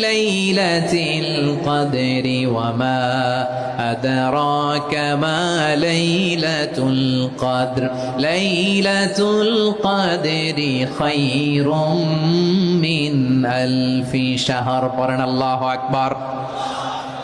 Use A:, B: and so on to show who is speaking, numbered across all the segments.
A: ليلة القدر وما أدراك ما ليلة القدر. ليلة القدر خير من ألف شهر. قرن الله أكبر.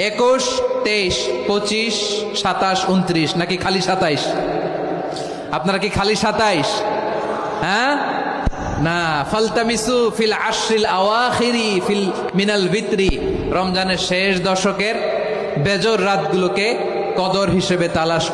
A: একুশ, তেইশ, পঁচিশ, সাতাশ, উনত্রিশ, নাকি খালি সাতাইশ? আপনারা কি খালি সাতাইশ? হ্যাঁ? না, ফালতামিসু ফিল আশ্রিল আওয়াখিরি ফিল মিনাল ভিত্রি রমজানের শেষ দশকের বেজর রাতগুলোকে কদর হিসেবে তালাশ